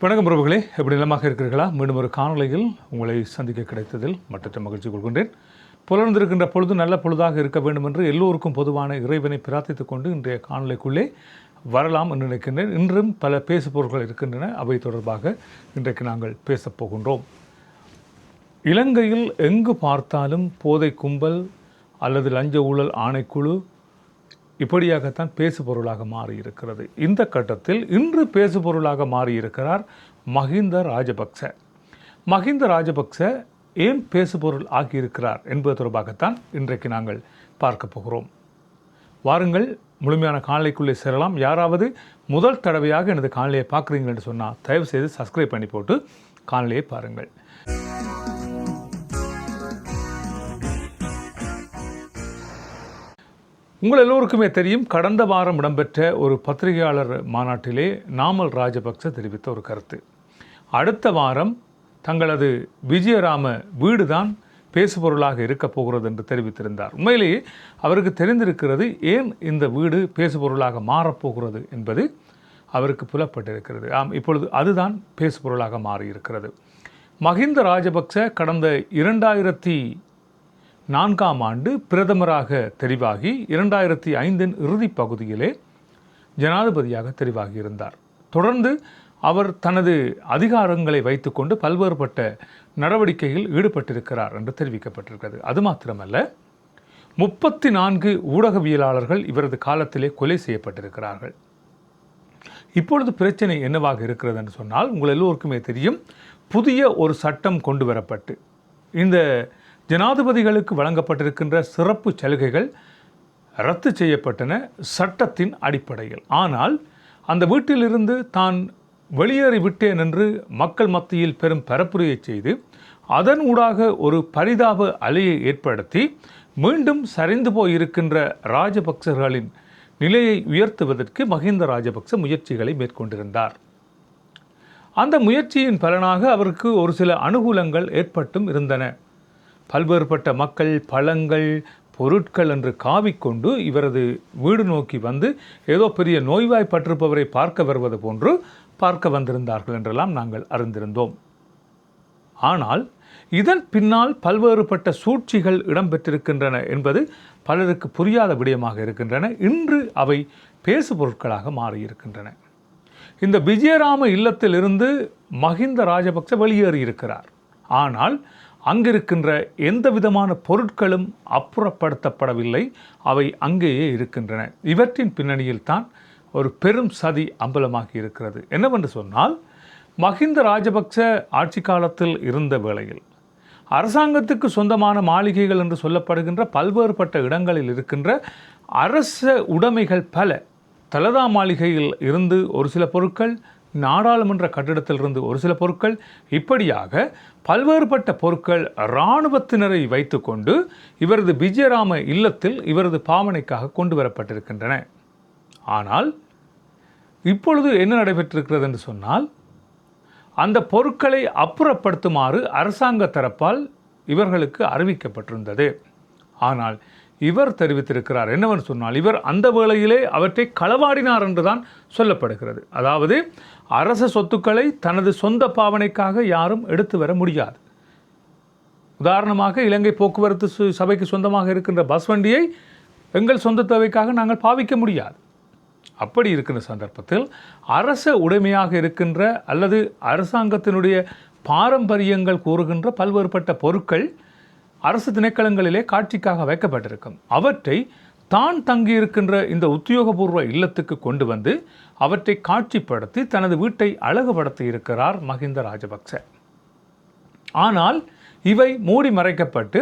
வணக்கம் பிரபுகளே எப்படி நிலமாக இருக்கிறீர்களா? மீண்டும் ஒரு காணொலியில் உங்களை சந்திக்க கிடைத்ததில் மற்றற்ற மகிழ்ச்சி கொள்கின்றேன். புலர்ந்திருக்கின்ற பொழுது நல்ல பொழுதாக இருக்க வேண்டும் என்று எல்லோருக்கும் பொதுவான இறைவனை பிரார்த்தித்துக் கொண்டு இன்றைய காணொலிக்குள்ளே வரலாம் என்று நினைக்கின்றேன். இன்றும் பல பேசுபவர்கள் இருக்கின்றன. அவை தொடர்பாக இன்றைக்கு நாங்கள் பேசப் போகின்றோம். இலங்கையில் எங்கு பார்த்தாலும் போதை கும்பல் அல்லது லஞ்ச ஊழல் ஆணைக்குழு இப்படியாகத்தான் பேசு பொருளாக மாறியிருக்கிறது. இந்த கட்டத்தில் இன்று பேசு பொருளாக மாறியிருக்கிறார் மஹிந்த ராஜபக்ச. மஹிந்த ராஜபக்ச ஏன் பேசு பொருள் ஆகியிருக்கிறார் என்பது தொடர்பாகத்தான் இன்றைக்கு நாங்கள் பார்க்க போகிறோம். வாருங்கள் முழுமையான காணொளிக்குள்ளே சேரலாம். யாராவது முதல் தடவையாக எனது காணொலியை பார்க்குறீங்க என்று சொன்னால் தயவுசெய்து சப்ஸ்கிரைப் பண்ணி போட்டு காணொலியை பாருங்கள். உங்கள் எல்லோருக்குமே தெரியும் கடந்த வாரம் இடம்பெற்ற ஒரு பத்திரிகையாளர் மாநாட்டிலே நாமல் ராஜபக்ச தெரிவித்த ஒரு கருத்து. அடுத்த வாரம் தங்களது விஜயராம வீடுதான் பேசுபொருளாக இருக்கப் போகிறது என்று தெரிவித்திருந்தார். உண்மையிலேயே அவருக்கு தெரிந்திருக்கிறது ஏன் இந்த வீடு பேசுபொருளாக மாறப்போகிறது என்பது அவருக்கு புலப்பட்டிருக்கிறது. ஆம் இப்பொழுது அதுதான் பேசுபொருளாக மாறியிருக்கிறது. மஹிந்த ராஜபக்ச கடந்த இரண்டாயிரத்தி நான்காம் ஆண்டு பிரதமராக தெரிவாகி இரண்டாயிரத்தி ஐந்தின் இறுதி பகுதியிலே ஜனாதிபதியாக தெரிவாகியிருந்தார். தொடர்ந்து அவர் தனது அதிகாரங்களை வைத்துக்கொண்டு பல்வேறுபட்ட நடவடிக்கையில் ஈடுபட்டிருக்கிறார் என்று தெரிவிக்கப்பட்டிருக்கிறது. அது மாத்திரமல்ல முப்பத்தி நான்கு ஊடகவியலாளர்கள் இவரது காலத்திலே கொலை செய்யப்பட்டிருக்கிறார்கள். இப்பொழுது பிரச்சனை என்னவாக இருக்கிறது என்று சொன்னால் உங்கள் எல்லோருக்குமே தெரியும் புதிய ஒரு சட்டம் கொண்டு வரப்பட்டு இந்த ஜனாதிபதிகளுக்கு வழங்கப்பட்டிருக்கின்ற சிறப்பு சலுகைகள் ரத்து செய்யப்பட்டன சட்டத்தின் அடிப்படையில். ஆனால் அந்த வீட்டிலிருந்து தான் வெளியேறி விட்டேன் என்று மக்கள் மத்தியில் பெரும் பரப்புரையை செய்து அதன் ஊடாக ஒரு பரிதாப அலையை ஏற்படுத்தி மீண்டும் சரிந்து போயிருக்கின்ற ராஜபக்சர்களின் நிலையை உயர்த்துவதற்கு மஹிந்த ராஜபக்ச முயற்சிகளை மேற்கொண்டிருந்தார். அந்த முயற்சியின் பலனாக அவருக்கு ஒரு சில அனுகூலங்கள் ஏற்பட்டும் இருந்தன. பல்வேறுபட்ட மக்கள் பழங்கள் பொருட்கள் என்று காவிக்கொண்டு இவரது வீடு நோக்கி வந்து ஏதோ பெரிய நோய்வாய்ப்பட்டிருப்பவரை பார்க்க வருவது போன்று பார்க்க வந்திருந்தார்கள் என்றெல்லாம் நாங்கள் அறிந்திருந்தோம். ஆனால் இதன் பின்னால் பல்வேறுபட்ட சூழ்ச்சிகள் இடம்பெற்றிருக்கின்றன என்பது பலருக்கு புரியாத விடயமாக இருக்கின்றன. இன்று அவை பேசு பொருட்களாக மாறியிருக்கின்றன. இந்த விஜயராம இல்லத்திலிருந்து மஹிந்த ராஜபக்ச வெளியேறியிருக்கிறார். ஆனால் அங்கிருக்கின்ற எந்த விதமான பொருட்களும் அப்புறப்படுத்தப்படவில்லை. அவை அங்கேயே இருக்கின்றன. இவற்றின் பின்னணியில் தான் ஒரு பெரும் சதி அம்பலமாகி இருக்கிறது. என்னவென்று சொன்னால் மஹிந்த ராஜபக்ச ஆட்சி காலத்தில் இருந்த வேளையில் அரசாங்கத்துக்கு சொந்தமான மாளிகைகள் என்று சொல்லப்படுகின்ற பல்வேறுபட்ட இடங்களில் இருக்கின்ற அரச உடைமைகள் பல தலதா மாளிகையில் இருந்து ஒரு சில பொருட்கள் நாடாளுமன்ற கட்டிடத்திலிருந்து ஒரு சில பொருட்கள் இப்படியாக பல்வேறுபட்ட பொருட்கள் இராணுவத்தினரை வைத்துக்கொண்டு இவரது விஜயராம இல்லத்தில் இவரது பாவனைக்காக கொண்டு வரப்பட்டிருக்கின்றன. ஆனால் இப்பொழுது என்ன நடைபெற்றிருக்கிறது என்று சொன்னால் அந்த பொருட்களை அப்புறப்படுத்துமாறு அரசாங்க தரப்பால் இவர்களுக்கு அறிவிக்கப்பட்டிருந்தது. ஆனால் இவர் தெரிவித்திருக்கிறார். என்னவென்று சொன்னால் இவர் அந்த வேளையிலே அவற்றை களவாடினார் என்றுதான் சொல்லப்படுகிறது. அதாவது அரச சொத்துக்களை தனது சொந்த பாவனைக்காக யாரும் எடுத்து வர முடியாது. உதாரணமாக இலங்கை போக்குவரத்து சு- சபைக்கு சொந்தமாக இருக்கின்ற பஸ் வண்டியை எங்கள் சொந்த தேவைக்காக நாங்கள் பாவிக்க முடியாது. அப்படி இருக்கின்ற சந்தர்ப்பத்தில் அரச உடைமையாக இருக்கின்ற அல்லது அரசாங்கத்தினுடைய பாரம்பரியங்கள் கூறுகின்ற பல்வேறுபட்ட பொருட்கள் அரசு திணைக்களங்களிலே காட்சிக்காக வைக்கப்பட்டிருக்கும். அவற்றை தான் தங்கியிருக்கின்ற இந்த உத்தியோகபூர்வ இல்லத்துக்கு கொண்டு வந்து அவற்றை காட்சிப்படுத்தி தனது வீட்டை அழகுபடுத்தி இருக்கிறார் மஹிந்த ராஜபக்ச. ஆனால் இவை மூடி மறைக்கப்பட்டு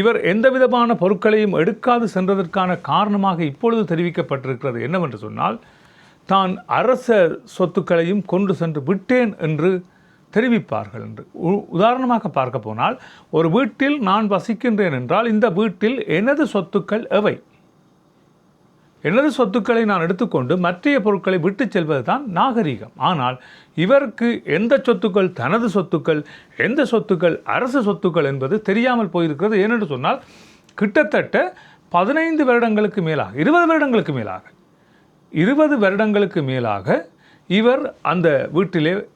இவர் எந்த விதமான பொருட்களையும் எடுக்காது சென்றதற்கான காரணமாக இப்பொழுது தெரிவிக்கப்பட்டிருக்கிறது என்னவென்று சொன்னால் தான் அரச சொத்துக்களையும் கொண்டு சென்று விட்டேன் என்று தெரிவிப்பார்கள் என்று. உ- உதாரணமாக பார்க்க போனால் ஒரு வீட்டில் நான் வசிக்கின்றேன் என்றால் இந்த வீட்டில் எனது சொத்துக்கள் எவை? எனது சொத்துக்களை நான் எடுத்துக்கொண்டு மற்றைய பொருட்களை விட்டுச் செல்வது தான் நாகரீகம். ஆனால் இவருக்கு எந்த சொத்துக்கள் தனது சொத்துக்கள் எந்த சொத்துக்கள் அரசு சொத்துக்கள் என்பது தெரியாமல் போயிருக்கிறது. ஏனென்று சொன்னால் கிட்டத்தட்ட பதினைந்து வருடங்களுக்கு மேலாக இருபது வருடங்களுக்கு மேலாக இருபது வருடங்களுக்கு மேலாக இவர் அந்த வீட்டிலே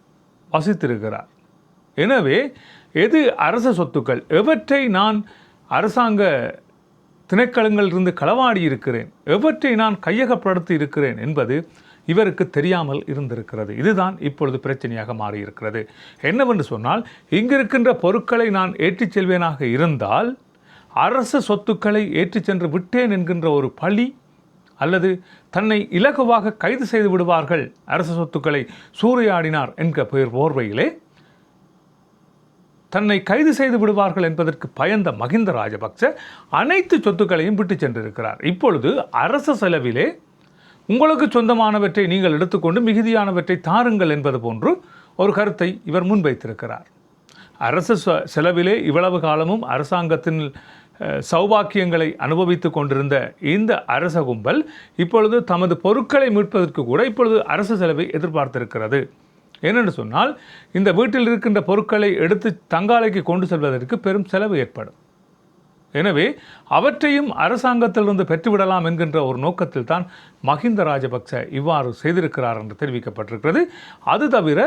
வசித்திருக்கிறார். எனவே எது அரச சொத்துக்கள்? எவற்றை நான் அரசாங்க திணைக்களங்களிலிருந்து களவாடி இருக்கிறேன்? எவற்றை நான் கையகப்படுத்தி இருக்கிறேன் என்பது இவருக்கு தெரியாமல் இருந்திருக்கிறது. இதுதான் இப்பொழுது பிரச்சனையாக மாறியிருக்கிறது. என்னவென்று சொன்னால் இங்கிருக்கின்ற பொருட்களை நான் ஏற்றிச் செல்வேனாக இருந்தால் அரச சொத்துக்களை ஏற்றிச் சென்று விட்டேன் என்கின்ற ஒரு பழி அல்லது தன்னை இலகுவாக கைது செய்து விடுவார்கள். அரச சொத்துக்களை சூறையாடினார் என்கிற பெயர் போர்வையிலே. தன்னை கைது செய்து விடுவார்கள் என்பதற்கு பயந்த மகிந்த ராஜபக்ச அனைத்து சொத்துக்களையும் விட்டு சென்றிருக்கிறார். இப்பொழுது அரச செலவிலே உங்களுக்கு சொந்தமானவற்றை நீங்கள் எடுத்துக்கொண்டு மிகுதியானவற்றை தாருங்கள் என்பது போன்று ஒரு கருத்தை இவர் முன்வைத்திருக்கிறார். அரசு செலவிலே இவ்வளவு காலமும் அரசாங்கத்தின் சௌபாக்கியங்களை அனுபவித்துக் கொண்டிருந்த இந்த அரச கும்பல் இப்பொழுது தமது பொருட்களை மீட்பதற்கு கூட இப்பொழுது அரசு செலவை எதிர்பார்த்திருக்கிறது. ஏனென்று சொன்னால் இந்த வீட்டில் இருக்கின்ற பொருட்களை எடுத்து தங்காலைக்கு கொண்டு செல்வதற்கு பெரும் செலவு ஏற்படும். எனவே அவற்றையும் அரசாங்கத்திலிருந்து பெற்றுவிடலாம் என்கின்ற ஒரு நோக்கத்தில் தான் மஹிந்த ராஜபக்ச இவ்வாறு செய்திருக்கிறார் என்று தெரிவிக்கப்பட்டிருக்கிறது. அது தவிர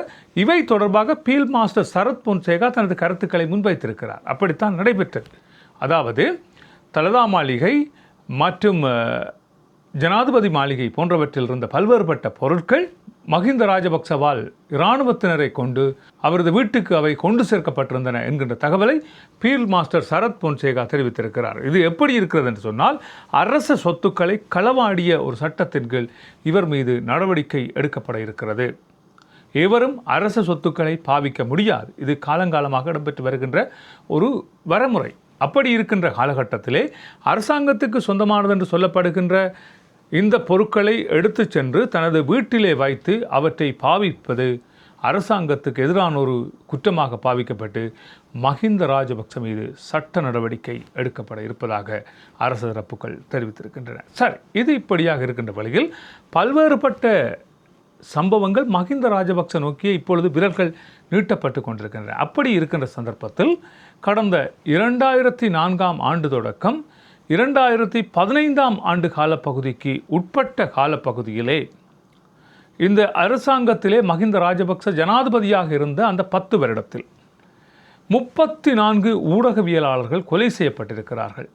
இவை தொடர்பாக பீல் மாஸ்டர் சரத் பொன்சேகா தனது கருத்துக்களை முன்வைத்திருக்கிறார். அப்படித்தான் நடைபெற்றது. அதாவது தலதா மாளிகை மற்றும் ஜனாதிபதி மாளிகை போன்றவற்றில் இருந்த பல்வேறுபட்ட பொருட்கள் மஹிந்த ராஜபக்சவால் இராணுவத்தினரை கொண்டு அவரது வீட்டுக்கு அவை கொண்டு சேர்க்கப்பட்டிருந்தன என்கின்ற தகவலை பீல் மாஸ்டர் சரத் பொன்சேகா தெரிவித்திருக்கிறார். இது எப்படி இருக்கிறது என்று சொன்னால் அரச சொத்துக்களை களவாடிய ஒரு சட்டத்தின் கீழ் இவர் மீது நடவடிக்கை எடுக்கப்பட இருக்கிறது. எவரும் அரச சொத்துக்களை பாவிக்க முடியாது. இது காலங்காலமாக இடம்பெற்று வருகின்ற ஒரு வரமுறை. அப்படி இருக்கின்ற காலகட்டத்திலே அரசாங்கத்துக்கு சொந்தமானது என்று சொல்லப்படுகின்ற இந்த பொருட்களை எடுத்துச் சென்று தனது வீட்டிலே வைத்து அவற்றை பாவிப்பது அரசாங்கத்துக்கு எதிரான ஒரு குற்றமாக பாவிக்கப்பட்டு மஹிந்த ராஜபக்ச மீது சட்ட நடவடிக்கை எடுக்கப்பட இருப்பதாக அரசு தரப்புகள் தெரிவித்திருக்கின்றன. சரி இது இப்படியாக இருக்கின்ற வழியில் பல்வேறுபட்ட சம்பவங்கள் மஹிந்த ராஜபக்ச நோக்கி இப்பொழுது விரல்கள் நீட்டப்பட்டு கொண்டிருக்கின்றன. அப்படி இருக்கின்ற சந்தர்ப்பத்தில் கடந்த இரண்டாயிரத்தி நான்காம் ஆண்டு தொடக்கம் இரண்டாயிரத்தி பதினைந்தாம் ஆண்டு காலப்பகுதிக்கு உட்பட்ட காலப்பகுதியிலே இந்த அரசாங்கத்திலே மஹிந்த ராஜபக்ச ஜனாதிபதியாக இருந்த அந்த பத்து வருடத்தில் முப்பத்தி நான்கு ஊடகவியலாளர்கள் கொலை செய்யப்பட்டிருக்கிறார்கள்.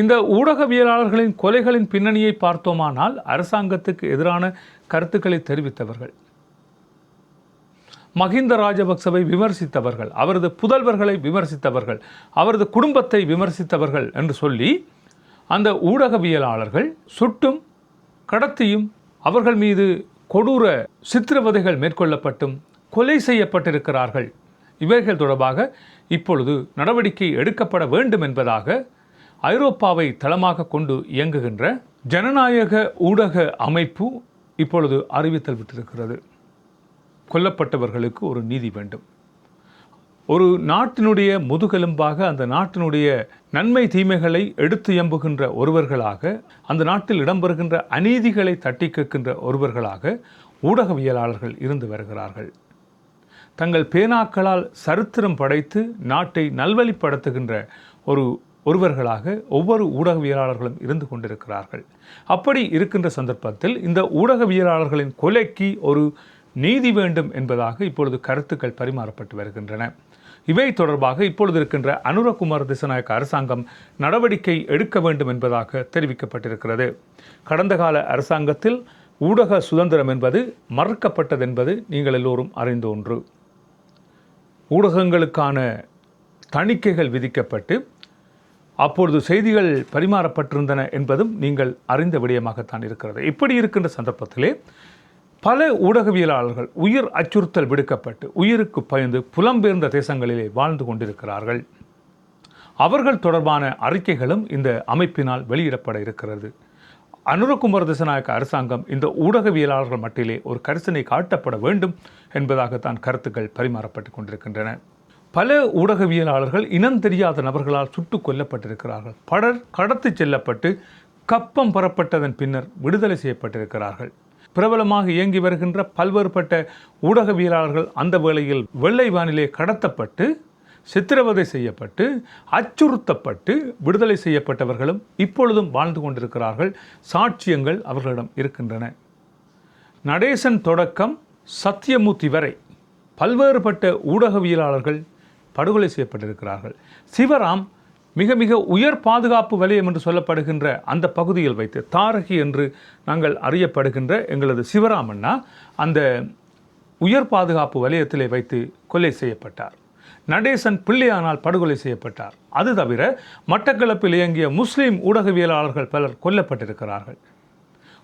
இந்த ஊடகவியலாளர்களின் கொலைகளின் பின்னணியை பார்த்தோமானால் அரசாங்கத்துக்கு எதிரான கருத்துக்களை தெரிவித்தவர்கள். மஹிந்த ராஜபக்சவை விமர்சித்தவர்கள் அவரது புதல்வர்களை விமர்சித்தவர்கள் அவரது குடும்பத்தை விமர்சித்தவர்கள் என்று சொல்லி அந்த ஊடகவியலாளர்கள் சுட்டும் கடத்தியும் அவர்கள் மீது கொடூர சித்திரவதைகள் மேற்கொள்ளப்பட்டும் கொலை செய்யப்பட்டிருக்கிறார்கள். இவைகள் தொடர்பாக இப்பொழுது நடவடிக்கை எடுக்கப்பட வேண்டும் என்பதாக ஐரோப்பாவை தளமாக கொண்டு இயங்குகின்ற ஜனநாயக ஊடக அமைப்பு இப்பொழுது அறிவித்தல் விட்டிருக்கிறது. கொல்லப்பட்டவர்களுக்கு ஒரு நீதி வேண்டும். ஒரு நாட்டினுடைய முதுகெலும்பாக அந்த நாட்டினுடைய நன்மை தீமைகளை எடுத்து எம்புகின்ற ஒருவர்களாக அந்த நாட்டில் இடம்பெறுகின்ற அநீதிகளை தட்டி கேட்கின்ற ஒருவர்களாக ஊடகவியலாளர்கள் இருந்து வருகிறார்கள். தங்கள் பேனாக்களால் சரித்திரம் படைத்து நாட்டை நல்வழிப்படுத்துகின்ற ஒரு ஒருவர்களாக ஒவ்வொரு ஊடகவியலாளர்களும் இருந்து கொண்டிருக்கிறார்கள். அப்படி இருக்கின்ற சந்தர்ப்பத்தில் இந்த ஊடகவியலாளர்களின் கொலைக்கு ஒரு நீதி வேண்டும் என்பதாக இப்பொழுது கருத்துக்கள் பரிமாறப்பட்டு வருகின்றன. இவை தொடர்பாக இப்பொழுது இருக்கின்ற அனுரகுமார் திசநாயக்க அரசாங்கம் நடவடிக்கை எடுக்க வேண்டும் என்பதாக தெரிவிக்கப்பட்டிருக்கிறது. கடந்த கால அரசாங்கத்தில் ஊடக சுதந்திரம் என்பது மறுக்கப்பட்டது என்பது நீங்கள் எல்லோரும் அறிந்த ஒன்று. ஊடகங்களுக்கான தணிக்கைகள் விதிக்கப்பட்டு அப்பொழுது செய்திகள் பரிமாறப்பட்டிருந்தன என்பதும் நீங்கள் அறிந்த விடயமாகத்தான் இருக்கிறது. இப்படி இருக்கின்ற சந்தர்ப்பத்திலே பல ஊடகவியலாளர்கள் உயிர் அச்சுறுத்தல் விடுக்கப்பட்டு உயிருக்கு பயந்து புலம்பெயர்ந்த தேசங்களிலே வாழ்ந்து கொண்டிருக்கிறார்கள். அவர்கள் தொடர்பான அறிக்கைகளும் இந்த அமைப்பினால் வெளியிடப்பட இருக்கிறது. அனுரகுமார் திசநாயக்க அரசாங்கம் இந்த ஊடகவியலாளர்கள் மட்டிலே ஒரு கரிசனை காட்டப்பட வேண்டும் என்பதாகத்தான் கருத்துக்கள் பரிமாறப்பட்டு கொண்டிருக்கின்றன. பல ஊடகவியலாளர்கள் இனம் தெரியாத நபர்களால் சுட்டுக் கொல்லப்பட்டிருக்கிறார்கள். பலர் கடத்தி செல்லப்பட்டு கப்பம் பெறப்பட்டதன் பின்னர் விடுதலை செய்யப்பட்டிருக்கிறார்கள். பிரபலமாக இயங்கி வருகின்ற பல்வேறுபட்ட ஊடகவியலாளர்கள் அந்த வேளையில் வெள்ளை வானிலே கடத்தப்பட்டு சித்திரவதை செய்யப்பட்டு அச்சுறுத்தப்பட்டு விடுதலை செய்யப்பட்டவர்களும் இப்பொழுதும் வாழ்ந்து கொண்டிருக்கிறார்கள். சாட்சியங்கள் அவர்களிடம் இருக்கின்றன. நடேசன் தொடக்கம் சத்தியமூர்த்தி வரை. பல்வேறுபட்ட ஊடகவியலாளர்கள் படுகொலை செய்யப்பட்டிருக்கிறார்கள். சிவராம் மிக மிக உயர் பாதுகாப்பு வலயம் என்று சொல்லப்படுகின்ற அந்த பகுதியில் வைத்து தாரகி என்று நாங்கள் அறியப்படுகின்ற எங்களது சிவராமண்ணா அந்த உயர் பாதுகாப்பு வலயத்திலே வைத்து கொலை செய்யப்பட்டார். நடேசன் பிள்ளையானால் படுகொலை செய்யப்பட்டார். அது தவிர மட்டக்களப்பில் இயங்கிய முஸ்லீம் ஊடகவியலாளர்கள் பலர் கொல்லப்பட்டிருக்கிறார்கள்.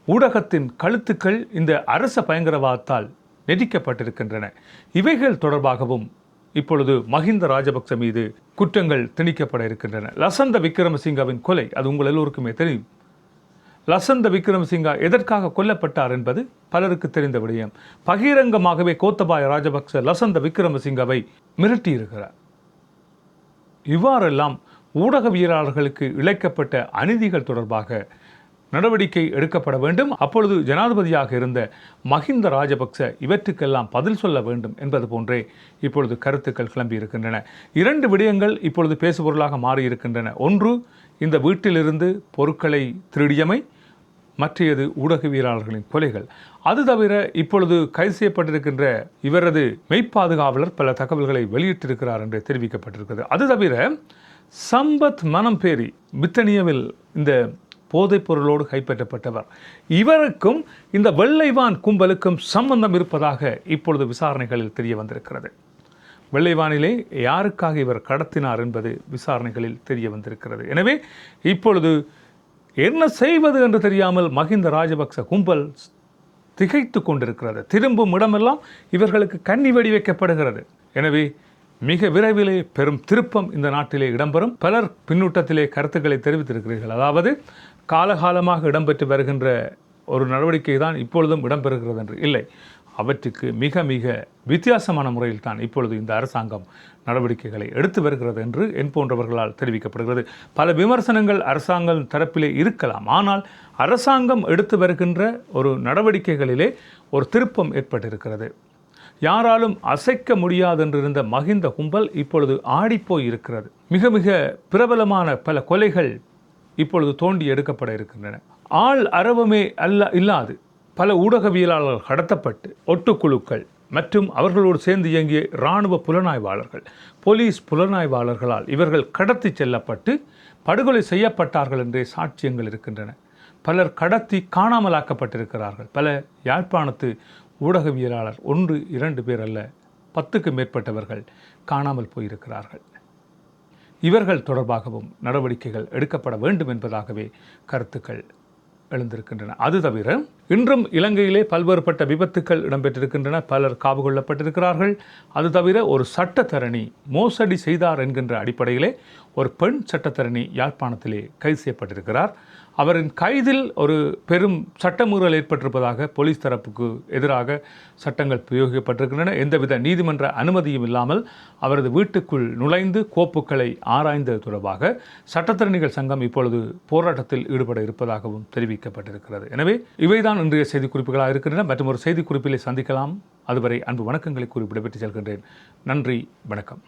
ஊடகத்தின் கழுத்துக்கள் இந்த அரச பயங்கரவாதத்தால் நெரிக்கப்பட்டிருக்கின்றன. இவைகள் தொடர்பாகவும் இப்பொழுது மஹிந்த ராஜபக்ச மீது குற்றங்கள் திணிக்கப்பட இருக்கின்றன. லசந்த விக்ரமசிங்காவின் கொலை அது உங்கள் எல்லோருக்குமே தெரியும். லசந்த விக்ரமசிங்கா எதற்காக கொல்லப்பட்டார் என்பது பலருக்கு தெரிந்த விடயம். பகிரங்கமாகவே கோத்தபாய ராஜபக்ச லசந்த விக்ரமசிங்காவை மிரட்டியிருக்கிறார். இவ்வாறெல்லாம் ஊடகவியலாளர்களுக்கு இழைக்கப்பட்ட அநீதிகள் தொடர்பாக நடவடிக்கை எடுக்கப்பட வேண்டும். அப்பொழுது ஜனாதிபதியாக இருந்த மஹிந்த ராஜபக்ச இவற்றுக்கெல்லாம் பதில் சொல்ல வேண்டும் என்பது போன்றே இப்பொழுது கருத்துக்கள் கிளம்பியிருக்கின்றன இரண்டு விடயங்கள் இப்பொழுது பேசுபொருளாக மாறியிருக்கின்றன ஒன்று இந்த வீட்டிலிருந்து பொருட்களை திருடியமை மற்றையது ஊடகவியலாளர்களின் கொலைகள். அது தவிர இப்பொழுது கைது செய்யப்பட்டிருக்கின்ற இவரது மெய்ப்பாதுகாவலர் பல தகவல்களை வெளியிட்டிருக்கிறார் என்று தெரிவிக்கப்பட்டிருக்கிறது. அது தவிர சம்பத் மனம் பேரி இந்த போதைப் பொருளோடு கைப்பற்றப்பட்டவர். இவருக்கும் இந்த வெள்ளைவான் கும்பலுக்கும் சம்பந்தம் இருப்பதாக இப்பொழுது விசாரணைகளில் தெரிய வந்திருக்கிறது. வெள்ளைவானிலே யாருக்காக இவர் கடத்தினார் என்பது விசாரணைகளில் தெரிய வந்திருக்கிறது. எனவே இப்பொழுது என்ன செய்வது என்று தெரியாமல் மஹிந்த ராஜபக்ச கும்பல் திகைத்து கொண்டிருக்கிறது. திரும்பும் இடமெல்லாம் இவர்களுக்கு கண்ணி வெடி வைக்கப்படுகிறது. எனவே மிக விரைவிலே பெரும் திருப்பம் இந்த நாட்டிலே இடம்பெறும். பலர் பின்னூட்டத்திலே கருத்துக்களை தெரிவித்திருக்கிறீர்கள். அதாவது காலகாலமாக இடம்பெற்று வருகின்ற ஒரு நடவடிக்கை தான் இப்பொழுதும் இடம்பெறுகிறது என்று இல்லை அவற்றுக்கு மிக மிக வித்தியாசமான முறையில் தான் இப்பொழுது இந்த அரசாங்கம் நடவடிக்கைகளை எடுத்து வருகிறது என்று என் போன்றவர்களால் தெரிவிக்கப்படுகிறது. பல விமர்சனங்கள் அரசாங்கம் தரப்பிலே இருக்கலாம். ஆனால் அரசாங்கம் எடுத்து வருகின்ற ஒரு நடவடிக்கைகளிலே ஒரு திருப்பம் ஏற்பட்டிருக்கிறது. யாராலும் அசைக்க முடியாதென்றிருந்த மகிந்த கும்பல் இப்பொழுது ஆடிப்போய் இருக்கிறது மிக மிக பிரபலமான பல கொலைகள் இப்பொழுது தோண்டி எடுக்கப்பட இருக்கின்றன. ஆள் அரவமே அல்ல இல்லாது. பல ஊடகவியலாளர்கள் கடத்தப்பட்டு ஒட்டுக்குழுக்கள் மற்றும் அவர்களோடு சேர்ந்து இயங்கிய இராணுவ புலனாய்வாளர்கள் போலீஸ் புலனாய்வாளர்களால் இவர்கள் கடத்தி செல்லப்பட்டு படுகொலை செய்யப்பட்டார்கள் என்றே சாட்சியங்கள் இருக்கின்றன. பலர் கடத்தி காணாமலாக்கப்பட்டிருக்கிறார்கள். பல யாழ்ப்பாணத்து ஊடகவியலாளர் ஒன்று இரண்டு பேர் அல்ல பத்துக்கு மேற்பட்டவர்கள் காணாமல் போயிருக்கிறார்கள். இவர்கள் தொடர்பாகவும் நடவடிக்கைகள் எடுக்கப்பட வேண்டும் என்பதாகவே கருத்துக்கள் எழுந்திருக்கின்றன. அது தவிர இன்றும் இலங்கையிலே பல்வேறுபட்ட விபத்துக்கள் இடம்பெற்றிருக்கின்றன. பலர் காவு கொள்ளப்பட்டிருக்கிறார்கள். அது தவிர ஒரு சட்டத்தரணி மோசடி செய்தார் என்கின்ற அடிப்படையிலே ஒரு பெண் சட்டத்தரணி யாழ்ப்பாணத்திலே கைது செய்யப்பட்டிருக்கிறார். அவரின் கைதில் ஒரு பெரும் சட்டமீறல் ஏற்பட்டிருப்பதாக போலீஸ் தரப்புக்கு எதிராக சட்டங்கள் பிரயோகிக்கப்பட்டிருக்கின்றன. எந்தவித நீதிமன்ற அனுமதியும் இல்லாமல் அவரது வீட்டுக்குள் நுழைந்து கோப்புகளை ஆராய்ந்தது தொடர்பாக சட்டத்தரணிகள் சங்கம் இப்பொழுது போராட்டத்தில் ஈடுபட இருப்பதாகவும் தெரிவிக்கப்பட்டிருக்கிறது. எனவே இவைதான் இன்றைய செய்திக்குறிப்புகளாக இருக்கின்றன. மற்றும் ஒரு செய்திக்குறிப்பிலே சந்திக்கலாம். அதுவரை அன்பு வணக்கங்களை கூறி விடைபெற்று செல்கின்றேன். நன்றி வணக்கம்.